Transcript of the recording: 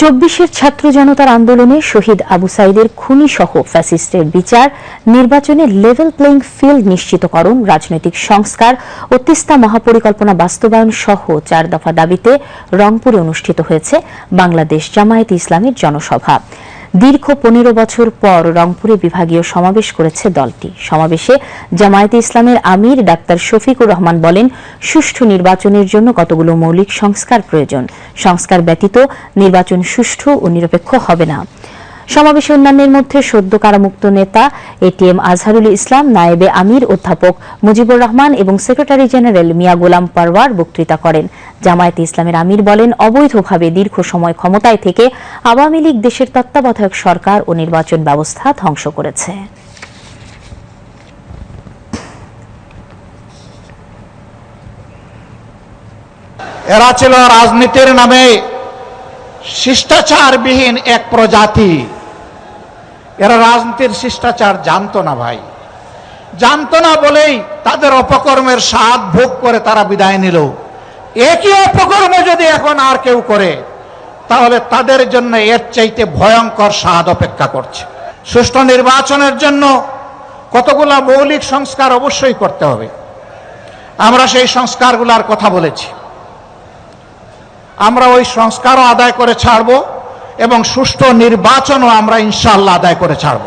চব্বিশের ছাত্র জনতার আন্দোলনে শহীদ আবু সাইদের খুনি সহ ফ্যাসিস্টের বিচার, নির্বাচনে লেভেল প্লেইং ফিল্ড নিশ্চিতকরণ, রাজনৈতিক সংস্কার ও তিস্তা মহাপরিকল্পনা বাস্তবায়ন সহ চার দফা দাবিতে রংপুরে অনুষ্ঠিত হয়েছে বাংলাদেশ জামায়াত ইসলামের জনসভা। দীর্ঘ পনেরো বছর পর রংপুরে বিভাগীয় সমাবেশ করেছে দলটি। সমাবেশে জামায়াতে ইসলামের আমির ডাক্তার শফিকুর রহমান বলেন, সুষ্ঠু নির্বাচনের জন্য কতগুলো মৌলিক সংস্কার প্রয়োজন। সংস্কার ব্যতীত নির্বাচন সুষ্ঠু ও নিরপেক্ষ হবে না। সমাবেশে অন্যান্যের মধ্যে সদ্য কারামুক্ত নেতা এটিএম আজহারুল ইসলাম, নায়েবে আমির, অধ্যাপক মুজিবুর রহমান এবং সেক্রেটারি জেনারেল মিয়া গোলাম পারওয়ার বক্তৃতা করেন। জামায়াতে ইসলামের আমির বলেন, অবৈধভাবে দীর্ঘ সময় ক্ষমতায় থেকে আওয়ামী লীগ দেশের তত্ত্বাবধায়ক সরকার ও নির্বাচন ব্যবস্থা ধ্বংস করেছে। এরা ছিল রাজনীতির নামে শিষ্টাচারবিহীন এক প্রজাতি। এরা রাজনীতির শিষ্টাচার জানতো না ভাই। জানতো না বলেই তাদের অপকর্মের স্বাদ ভোগ করে তারা বিদায় নিল। একই অপকর্ম যদি এখন আর কেউ করে, তাহলে তাদের জন্য এর চাইতে ভয়ঙ্কর স্বাদ অপেক্ষা করছে। সুষ্ঠু নির্বাচনের জন্য কতগুলা মৌলিক সংস্কার অবশ্যই করতে হবে। আমরা সেই সংস্কারগুলার কথা বলেছি। আমরা ওই সংস্কারও আদায় করে ছাড়ব এবং সুষ্ঠু নির্বাচনও আমরা ইনশাল্লাহ আদায় করে ছাড়ব।